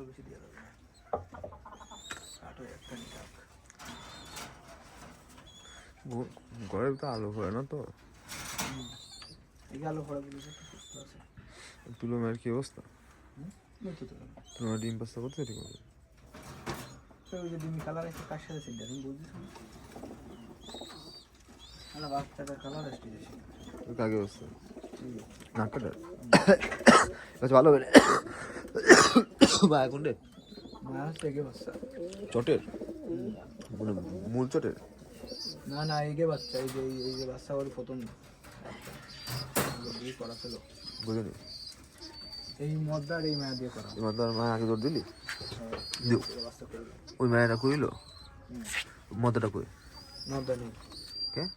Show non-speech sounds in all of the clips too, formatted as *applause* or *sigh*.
কাঠও বেশি দেওয়া যাবে না। একটা তো আলো হয় না তো? এই পড়া বলেছে তুলো মায়ের কি অবস্থা? তুলো ডিম পাস্তা করতে ঠিক ওই যে ডিমি কালার আছে কার সাথে সেটা তুমি বুঝছিস না কালার আসছে কাকে অবস্থা? আচ্ছা *coughs* ভালো হবে বা এখন রে হচ্ছে এগে বাচ্চা। চটের? মানে মূল চটের? না না এগে বাচ্চা এই যে এই- এই যে বাচ্চা ওর প্রথম। দিয়ে করা ছিল। বুঝলি? এই মদ্দার এই মায়া দিয়ে করা। এবার তোর মা আগে তোর দিলি? হ্যাঁ, এই ওই মায়েরা কইল হুম। কই? মদ্দা নেই। কে?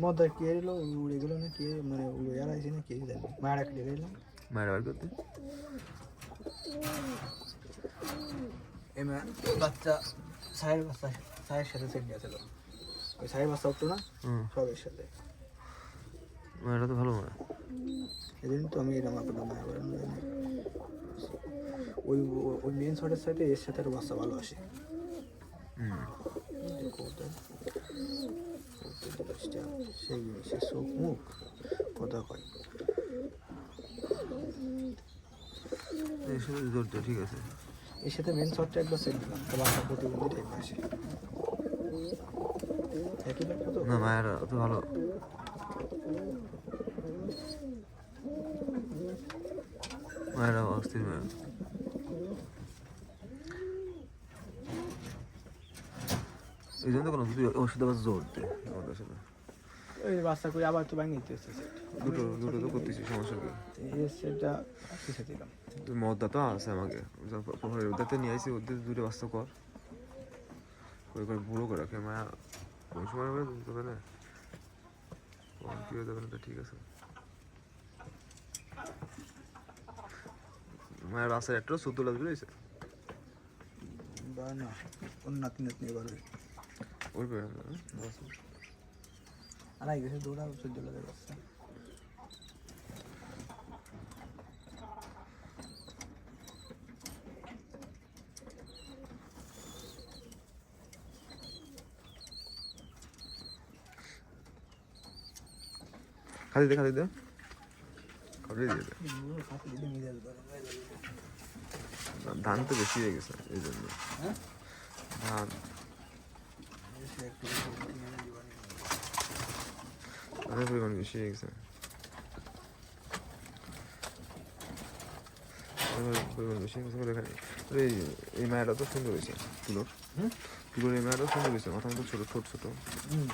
মদ্দা কে এলো উড়ে গেলো না কে? মানে উড়ে আর না কে জানি। মায়েরা কেটে বার করতে? মা বাচ্চা সাহের বাচ্চা সাহের সাথে সেট দিয়েছিল ওই সাহের বাচ্চা উঠতো না? সবের সাথে। মায়েরা তো ভালো মায়ের এদিন তো আমি আপনার মায়া করেন ওই ওই মেন শটের সাথে এর সাথে আরও বাচ্চা ভালো আসে। সেই সে চোখ মুখ। কথা কয়। সাথে ঠিক আছে? এর সাথে মেন শটটা একবার সেট দিলাম তো বাচ্চা প্রতিবন্ধী টাইপ আসে। না মায়েরা তো ভালো। মায়েরা অস্থির মায়ের। এই জন্য কোনো ওষুধ আবার জোর দেয় আমাদের সাথে। ওই বাচ্চা করে আবার তো ভাঙে নিতে এসেছে দুটো দুটো তো করতেছি সমস্যা কি? সেটটা কিসে দিলাম। তুই মদটা তো আছে আমাকে। ওদেরতে নিয়ে আসি ওদের দুটো বাস্তা কর। করে করে বুড়ো করে রাখে মায়া। কোন সময় হবে তোকে না। কোন কি হয়ে যাবে না ঠিক আছে। মায়ের বাসার একটা সত্তর লাখ রয়েছে বা না ওর নাতি নাতনি এবার ওই আই গেছে দৌড়া চোদ্দ দে দে। দিয়ে দে। ধান তো বেশি হয়ে গেছে এই জন্য। হ্যাঁ? ধান। ধানের পরিমাণ বেশি হয়ে গেছে ধানের পরিমাণ বেশি হয়ে গেছে বলে এখানে এই এই মায়াটা তো সুন্দর হয়েছে তুলোর হুম? তুলোর এই মায়াটা সুন্দর হয়েছে মাথা মতো ছোটো ছোট ছোট হুম